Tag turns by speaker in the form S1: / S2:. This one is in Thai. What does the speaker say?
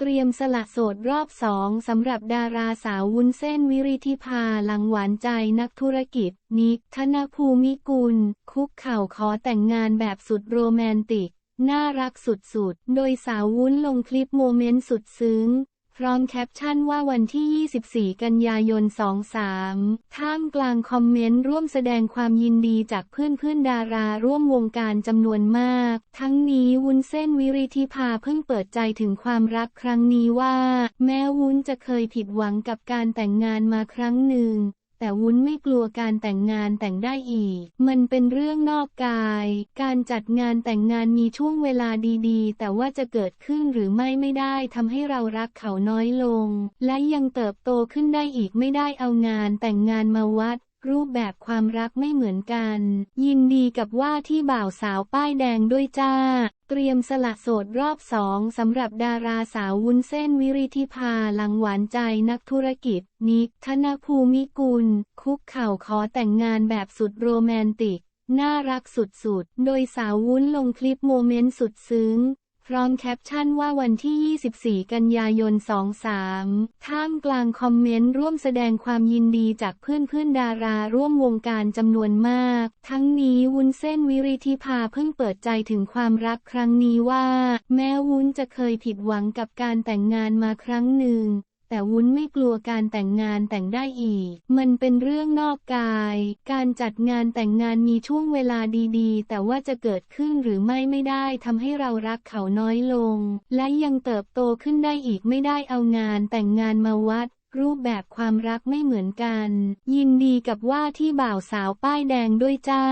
S1: เตรียมสละโสดรอบสองสำหรับดาราสาววุ้นเส้นวิริธิภาหลังหวานใจนักธุรกิจ นิกธนภูมิกุล คุกเข่าขอแต่งงานแบบสุดโรแมนติก น่ารักสุดๆ โดยสาววุ้นลงคลิปโมเมนต์สุดซึ้ง พร้อมแคปชั่นว่าวันที่ 24 กันยายน 23 ท่ามกลางคอมเมนต์ร่วมแสดงความยินดีจากเพื่อนๆ ดาราร่วมวงการจำนวนมาก ทั้งนี้วุ้นเส้นวิริธิภาเพิ่งเปิดใจถึงความรักครั้งนี้ว่า แม้วุ้นจะเคยผิดหวังกับการแต่งงานมาครั้งหนึ่ง แต่วุ้นไม่กลัวการแต่งงานแต่งได้อีก มันเป็นเรื่องนอกกาย การจัดงานแต่งงานมีช่วงเวลาดีๆ แต่ว่าจะเกิดขึ้นหรือไม่ไม่ได้ทำให้เรารักเขาน้อยลง และยังเติบโตขึ้นได้อีกไม่ได้เอางานแต่งงานมาวัด รูปแบบความรักไม่เหมือนกัน ยินดีกับว่าที่บ่าวสาวป้ายแดงด้วยจ้า เตรียมสละโสดรอบสองสำหรับดาราสาววุ้นเส้นวิริธิภาหลังหวานใจนักธุรกิจ นิกธนภูมิกุล คุกเข่าขอแต่งงานแบบสุดโรแมนติก น่ารักสุดๆ โดยสาววุ้นลงคลิปโมเมนต์สุดซึ้ง พร้อมแคปชั่นว่าวันที่ 24 กันยายน 23 ท่ามกลางคอมเมนต์ร่วมแสดงความยินดีจากเพื่อนๆ ดาราร่วมวงการจำนวนมาก ทั้งนี้วุ้นเส้นวิริธิภาเพิ่งเปิดใจถึงความรักครั้งนี้ว่า แม้วุ้นจะเคยผิดหวังกับการแต่งงานมาครั้งหนึ่ง แต่วุ้นไม่กลัวการแต่งงานแต่งได้อีก มันเป็นเรื่องนอกกาย การจัดงานแต่งงานมีช่วงเวลาดีๆ แต่ว่าจะเกิดขึ้นหรือไม่ไม่ได้ทำให้เรารักเขาน้อยลง และยังเติบโตขึ้นได้อีกไม่ได้เอางานแต่งงานมาวัดรูปแบบความรักไม่เหมือนกัน ยินดีกับว่าที่บ่าวสาวป้ายแดงด้วยจ้า